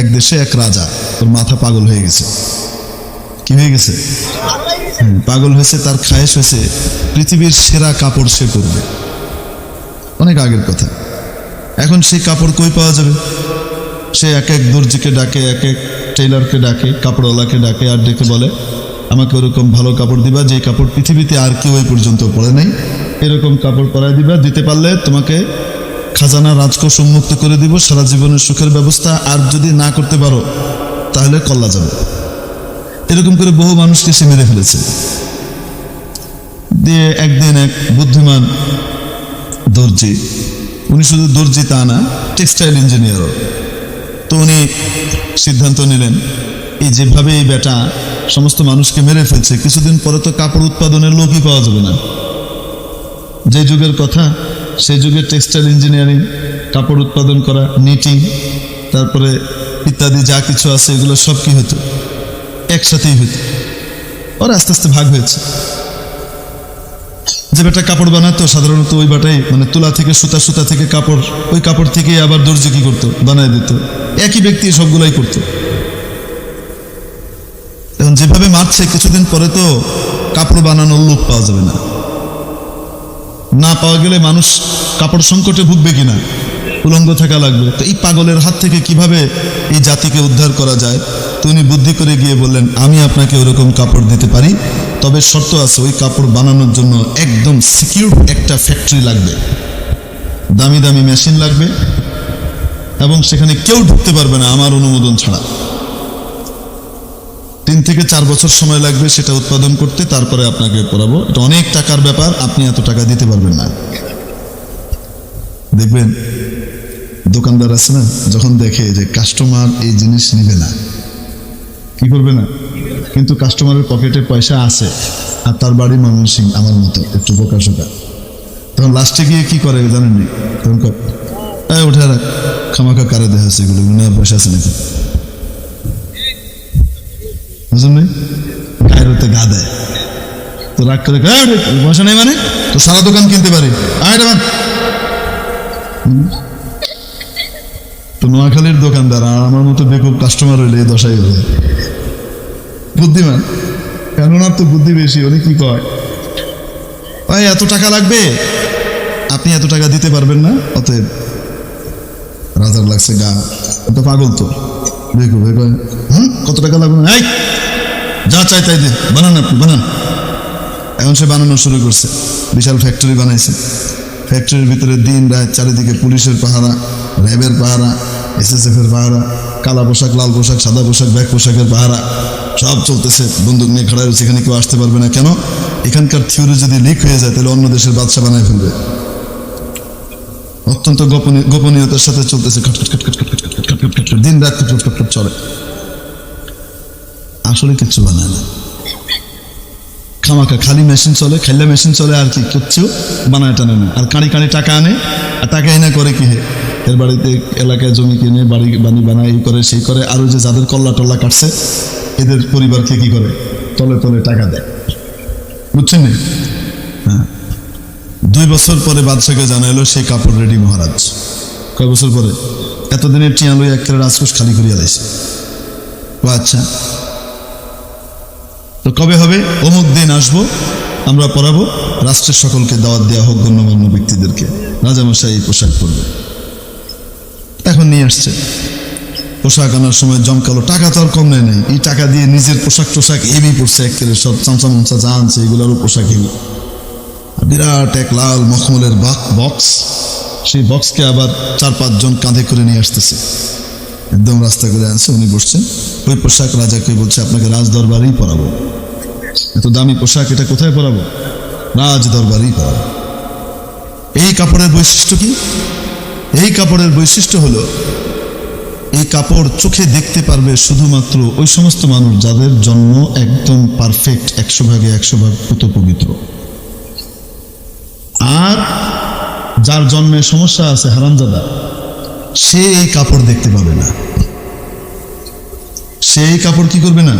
এক দেশে এক রাজা। তোর মাথা পাগল হয়ে গেছে। কি হয়ে গেছে? পাগল হয়েছে, তার খায়েশ হয়েছে। পৃথিবীর সেরা কাপড় সে করবে অনেক আগের কথা। এখন সেই কাপড় কই পাওয়া যাবে? সে এক এক দর্জিকে ডাকে, এক এক টেইলারকে ডাকে, কাপড়ওয়ালাকে ডাকে আর ডেকে বলে, আমাকে ওরকম ভালো কাপড় দিবা যে কাপড় পৃথিবীতে আর কেউ এই পর্যন্ত পরে নাই। এরকম কাপড় পরাই দিবা, দিতে পারলে তোমাকে খাজানা রাজকোষ উন্মুক্ত করে দিব, সারা জীবনের সুখের ব্যবস্থা আর যদি না করতে পারো, তাহলে কল্লা যাবে। এরকম করে বহু মানুষকে সে মেরে ফেলেছে। দিয়ে একদিন এক বুদ্ধিমান দর্জি, উনি শুধু দর্জি তা না, টেক্সটাইল ইঞ্জিনিয়ারও। তো উনি সিদ্ধান্ত নিলেন, এই যেভাবে এই বেটা সমস্ত মানুষকে মেরে ফেলছে, কিছুদিন পরে তো কাপড় উৎপাদনের লোকই পাওয়া যাবে না। যে যুগের কথা সেই যুগে টেক্সটাইল ইঞ্জিনিয়ারিং কাপড় উৎপাদন করা নিটিং তারপরে ইত্যাদি যা কিছু আছে এগুলো সব কি হতো? একসাথেই হতো। ওর আস্তে আস্তে ভাগ হয়েছে। যে বেটা কাপড় বানাতো, সাধারণত ওই বাটাই মানে তুলা থেকে সুতা সুতা থেকে কাপড়, ওই কাপড় থেকে আবার দর্জি কি করতো? বানায় দিত। একই ব্যক্তি সবগুলাই করতো। এখন যেভাবে মারছে, কিছুদিন পরে তো কাপড় বানানোর লোক পাওয়া যাবে না। না পাওয়া গেলে মানুষ কাপড় সংকটে ভুগবে কিনা? উলঙ্গ থাকা লাগবে। তো এই পাগলের হাত থেকে কীভাবে এই জাতিকে উদ্ধার করা যায়? তো উনি বুদ্ধি করে গিয়ে বললেন, আমি আপনাকে ওরকম কাপড় দিতে পারি, তবে শর্ত আছে, ওই কাপড় বানানোর জন্য একদম সিকিউর একটা ফ্যাক্টরি লাগবে। দামি দামি মেশিন লাগবে এবং সেখানে কেউ ঢুকতে পারবে না, আমার অনুমোদন ছাড়া। তিন থেকে চার বছর সময় লাগবে সেটা উৎপাদন করতে, তারপরে আপনাকে পড়াবো। এটা অনেক টাকার ব্যাপার, আপনি এত টাকা দিতে পারবেন না। দেখবেন, দোকানদার আছে না, যখন দেখে যে কাস্টমার এই জিনিস নিবে না, কি করবে না? কিন্তু কাস্টমারের পকেটে পয়সা আছে, আর তার বাড়ি ময়মনসিং আমার মতো, একটু বোকা শোকা তখন লাস্টে গিয়ে কি করে, জানেন তখন রাখ খামাখা কারে দেখা আছে এগুলো পয়সা আছে নাকি? বুঝলেন নি? গায়ের হতে গা দেয়। তো রাগ করে পয়সা নেই মানে? তো সারা দোকান কিনতে পারি। আয়। তো নোয়াখালীর দোকানদার আর আমার মতো বেকুব কাস্টমার হইলে দশাই হবে বুদ্ধিমান? কেননা তো বুদ্ধি বেশি, উনি কি কয়? ভাই এত টাকা লাগবে? আপনি এত টাকা দিতে পারবেন না? অতএব রাজার লাগছে গা। তো পাগল তো। হুম কত টাকা লাগবে? এই! যা চাই তাই দে। বানান আপনি, বানান। এখন সে বানানো শুরু করছে। বিশাল ফ্যাক্টরি বানাইছে। ফ্যাক্টরির ভিতরে দিন, রাত, চারিদিকে পুলিশের পাহারা, র্যাবের পাহারা এসএসএফ এর পাহারা, কালা পোশাক, লাল পোশাক, সাদা পোশাক ব্যাগ পোশাকের পাহারা, সব চলতেছে। বন্দুক নিয়ে খাড়া রয়েছে, এখানে কেউ আসতে পারবে না। কেন? এখানকার থিওরি যদি লিক হয়ে যায়, তাহলে অন্য দেশের বাদশা বানায় ফেলবে। অত্যন্ত গোপনীয় গোপনীয়তার সাথে চলতেছে। খট খট খট দিন রাত চলে। আসলে কিচ্ছু বানায় না। খামাকা খালি মেশিন চলে, খেললে মেশিন চলে, আর কি, কিচ্ছু বানায় টানে না। আর কাঁড়ি কাঁড়ি টাকা আনে, আর টাকা এনে করে কি এর বাড়িতে এলাকায় জমি কিনে, বাড়ি বানি বানায় এই করে, সেই করে আরও যে যাদের কল্লা টল্লা কাটছে, এদের পরিবারকে কি করে? তলে তলে টাকা দেয়। বুঝছেন হ্যাঁ। দুই বছর পরে বাদশাকে জানাইলো সে কাপড় রেডি মহারাজ। কয় বছর পরে? এতদিনের টিয়া লই এক রাজকোষ খালি করিয়া দিয়েছে ও আচ্ছা। তো কবে হবে? অমুক দিন আসব, আমরা পড়াবো, রাষ্ট্রের সকলকে দাওয়াত দেওয়া হোক গণ্যমান্য ব্যক্তিদেরকে। রাজামশাই এই পোশাক পরবে। এখন নিয়ে আসছে। পোশাক আনার সময় জমকালো টাকা তো আর কম নেয় নাই। এই টাকা দিয়ে নিজের পোশাক টোশাক এবি পড়ছে একেবারে সব চামচা মামচা যা আনছে এগুলোরও পোশাক এবি বিরাট এক লাল মখমলের বক্স। সেই বক্সকে আবার চার, পাঁচজন কাঁধে করে নিয়ে আসতেছে। একদম রাস্তা করে আনছে, উনি বসছেন। ওই পোশাক রাজাকে বলছে, আপনাকে রাজ দরবারেই পরাবো। এত দামি পোশাক, এটা কোথায় পরাবো? রাজ দরবারেই পরাবো। এই কাপড়ের বৈশিষ্ট্য কি? এই কাপড়ের বৈশিষ্ট্য হলো, এই কাপড় চোখে দেখতে পারবে শুধুমাত্র ওই সমস্ত মানুষ যাদের জন্ম একদম পারফেক্ট একশো ভাগে একশো ভাগ পুত পবিত্র আর যার জন্মে সমস্যা আছে হারামজাদা সে এই কাপড় দেখতে পাবে না। সে এই কাপড় কি করবে না?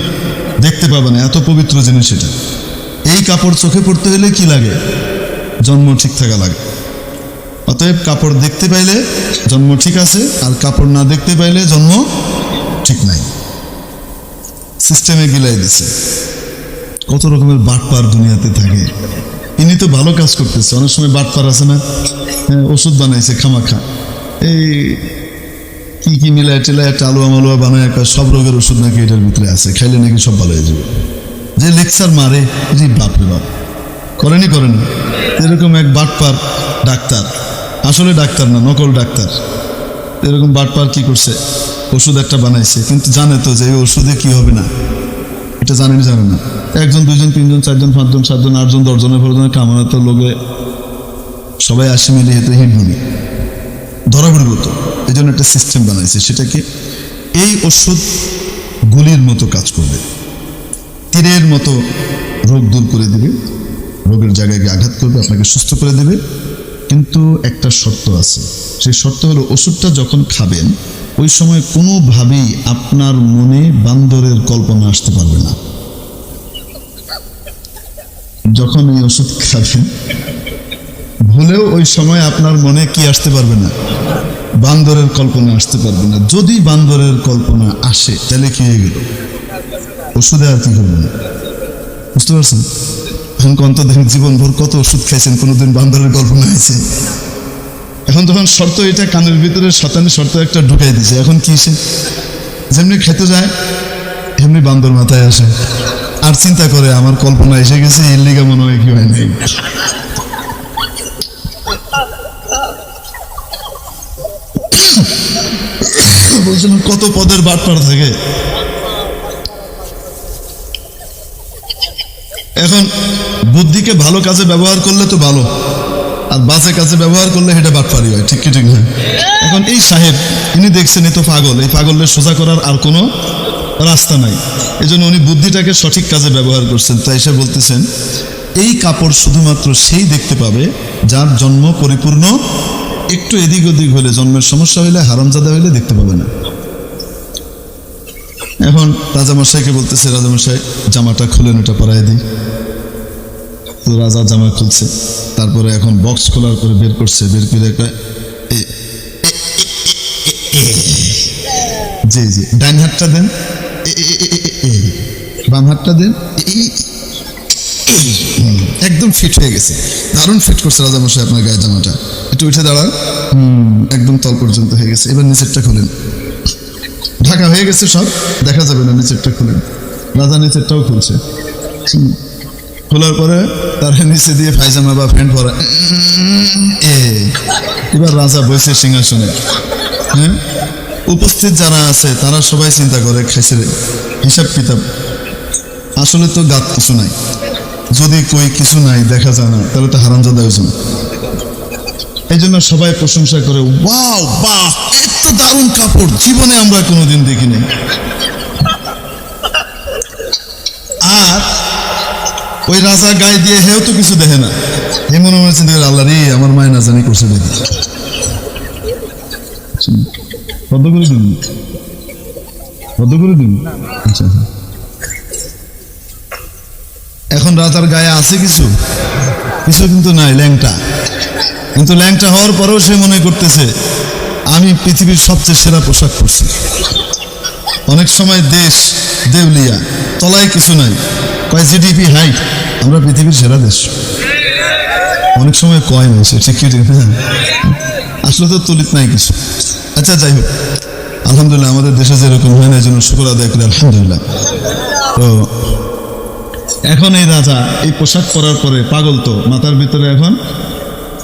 দেখতে পাবে না, এত পবিত্র জিনিস এটা এই কাপড় চোখে পড়তে হলে কি লাগে? জন্ম ঠিক থাকা লাগে। অতএব কাপড় দেখতে পাইলে জন্ম ঠিক আছে, আর কাপড় না দেখতে পাইলে জন্ম ঠিক নাই। সিস্টেমে গিলাই দিছে। কত রকমের বাটপার দুনিয়াতে থাকে। ইনি তো ভালো কাজ করতেছে। অনেক সময় বাটপার আছে না হ্যাঁ, ওষুধ বানাইছে খামাখা। এই কি কি মিলায় টেলায় একটা আলুয়া মালুয়া বানায় সব রোগের ওষুধ নাকি এটার ভিতরে আছে। খাইলে নাকি সব ভালো হয়ে যাবে। যে লেকচার মারে রে বাপ রে বাপ। করেনি করেনি। এরকম এক বাটপার ডাক্তার। আসলে ডাক্তার না নকল ডাক্তার। এরকম বাটপার কি করছে? ওষুধ একটা বানাইছে কিন্তু জানে তো যে এই ওষুধে কি হবে না। এটা জানেন জানে না একজন, দুইজন, তিনজন, চারজন, পাঁচজন, সাতজন, আটজন, দশজনের কামনা তো লোকে সবাই আসে মিলে হেতে গুলি ধরা পড়ব তো এই জন্য একটা সিস্টেম বানাইছে, সেটা কি এই ওষুধ গুলির মতো কাজ করবে। তীরের মতো রোগ দূর করে দেবে, রোগের জায়গায় গিয়ে আঘাত করবে, আপনাকে সুস্থ করে দেবে। কিন্তু একটা শর্ত আছে, সেই শর্ত হলো ওষুধটা যখন খাবেন ওই সময় কোনোভাবেই আপনার মনে বান্দরের কল্পনা আসতে পারবে না। যখন এই ওষুধ খাবেন, ভুলেও ওই সময় আপনার মনে কি আসতে পারবে না? বান্দরের কল্পনা আসতে পারবে না। যদি বান্দরের কল্পনা আসে, তাহলে কি হয়ে গেল? ওষুধে আর কি করবেন বুঝতে পারছেন? এখন কত দিন জীবনভর কত ওষুধ খাইছেন, কোনোদিন বান্দরের কল্পনা হয়েছে। এখন তখন শর্ত এটা, কানের ভিতরে শতানি শর্ত একটা ঢুকাই দিছে। এখন কি সে? যেমনি খেতে যায়, এমনি বান্দর মাথায় আসে। আর চিন্তা করে, আমার কল্পনা এসে গেছে, এর মনে হয় কি হয় নাই। বলছিলাম কত পদের বাটপার থাকে। এখন বুদ্ধিকে ভালো কাজে ব্যবহার করলে তো ভালো। আর বাজে কাজে ব্যবহার করলে সেটা বাটপারি হয় ঠিক কি, ঠিক না? এখন এই সাহেব, ইনি দেখছেন এ তো পাগল, এই পাগলের সোজা করার আর কোনো রাস্তা নাই। এই জন্য উনি বুদ্ধিটাকে সঠিক কাজে ব্যবহার করছেন। তাই সে বলতেছেন, এই কাপড় শুধুমাত্র সেই দেখতে পাবে যার জন্ম পরিপূর্ণ একটু এদিক ওদিক হলে, জন্মের সমস্যা হইলে, হারামজাদা হইলে দেখতে পাবে না। এখন রাজামশাইকে বলতেছে, রাজামশাই, জামাটা খুলেন ওটা পরাই দিই। রাজা জামা খুলছে তারপরে এখন বক্স খোলার পরে বের করছে বের করে। জি জি হাতটা দেন। বাম হাতটা দেন একদম ফিট হয়ে গেছে দারুণ ফিট করছে রাজামশাই আপনার গায়ে জামাটা একটু উঠে দাঁড়ান একদম তল পর্যন্ত হয়ে গেছে এবার নিচেরটা খুলেন ঢাকা হয়ে গেছে সব দেখা যাবে না নিচেরটা খুলেন রাজা নিচেরটাও খুলছে। খোলার পরে তার নিচে দিয়ে পায়জামা বা প্যান্ট পরা। এবার রাজা বসে সিংহাসনে। হ্যাঁ উপস্থিত যারা আছে, তারা সবাই চিন্তা করে, খাইছে হিসাব কিতাব। আসলে তো গাত কিছু নাই। যদি কই কিছু নাই, দেখা যায় না, তাহলে তো হারামজাদা হয়েছে এই জন্য সবাই প্রশংসা করে, ওয়াও, বাহ, এত দারুণ কাপড়, জীবনে আমরা কোনোদিন দেখিনি। আর ওই রাজা গায়ে দিয়ে হেও তো কিছু দেখে না। হে মনে মনে চিন্তা করে, আল্লাহ রে, আমার মায় না জানি করছে দেখি। বদ্ধ করে দিন। বদ্ধ করে দিন। আচ্ছা। এখন রাজার গায়ে আছে কিছু? কিছু কিন্তু নাই, ল্যাংটা। কিন্তু ল্যাংটা হওয়ার পরেও সে মনে করতেছে, আমি পৃথিবীর সবচেয়ে সেরা পোশাক পরছি। অনেক সময় দেশ, দেউলিয়া, তলায় কিছু নাই। কয় জিডিপি, হাই। আমরা পৃথিবীর সেরা দেশ। অনেক সময় কয় না সে ঠিক কি আসলে তো তুলিত নাই কিছু। আচ্ছা যাই হোক। আলহামদুলিল্লাহ, আমাদের দেশে যেরকম হয় না জন্য শুক্র আদায় করি, আলহামদুলিল্লাহ। তো, এখন এই রাজা, এই পোশাক পরার পরে পাগল তো, মাথার ভিতরে এখন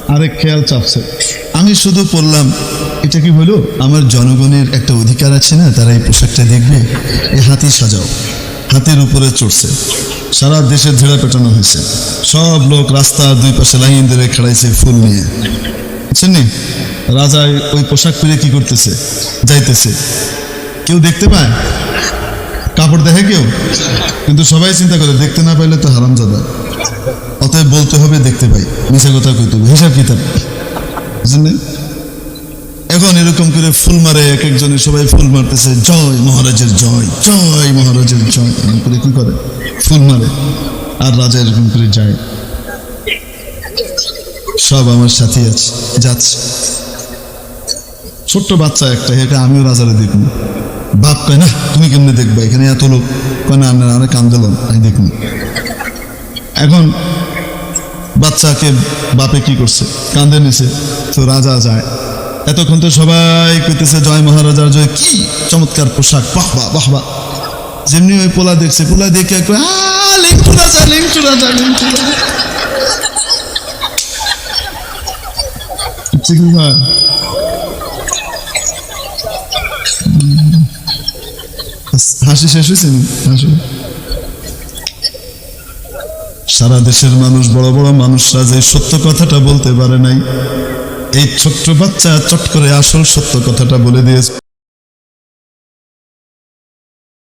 আরেক খেয়াল চাপছে। আমি শুধু পড়লাম এটা কি হলো? আমার জনগণের একটা অধিকার আছে না, তারা এই পোশাকটা দেখবে, এই হাতি সাজাও। হাতির উপরে চড়ছে। সারা দেশে ঝেড়া পেটানো হয়েছে। সব লোক রাস্তার দুই পাশে লাইন ধরে খেলাইছে ফুল নিয়ে। বুঝছেন? রাজা ওই পোশাক পরে কি করতেছে? যাইতেছে। কেউ দেখতে পায়? কাপড় দেখে কেউ? কিন্তু সবাই চিন্তা করে, দেখতে না পাইলে তো হারামজাদা। অতএব বলতে হবে, দেখতে পাই। মিশা কথা কইতে হবে হিসাব কিতাব। বুঝলেন? এখন এরকম করে ফুল মারে এক একজনে, সবাই ফুল মারতেছে, জয় মহারাজের জয় জয় মহারাজের জয়। এরকম করে কি করে? ফুল মারে, আর রাজা এরকম করে যায়। সব আমার সাথে আছে, যাচ্ছে। ছোট্ট বাচ্চা একটা এটা আমিও রাজারে দেখুন বাপ কয় না তুমি কেমনে দেখবে? এখানে এত লোক। কয়, না না, অনেক আন্দোলন, আমি দেখুন এখন বাচ্চাকে বাপে কি করছে? কান্দে নিছে, তো রাজা যায়। এতক্ষণ তো সবাই কইতেছে জয় মহারাজার জয়। কি চমৎকার পোশাক বাহ বাহ বাহ বাহ। যেমনি ওই পোলা দেখছে পোলা দেখে কয়, "আ, লিঙ্কু রাজা লিঙ্কু রাজা লিঙ্কু রাজা। ঠিক না হাসি শেষ হয়েছে হাসি। সারা দেশের মানুষ বড় বড় মানুষরা যে সত্য কথাটা বলতে পারে নাই এই ছোট্ট বাচ্চা চট করে আসল সত্য কথাটা বলে দিয়েছে।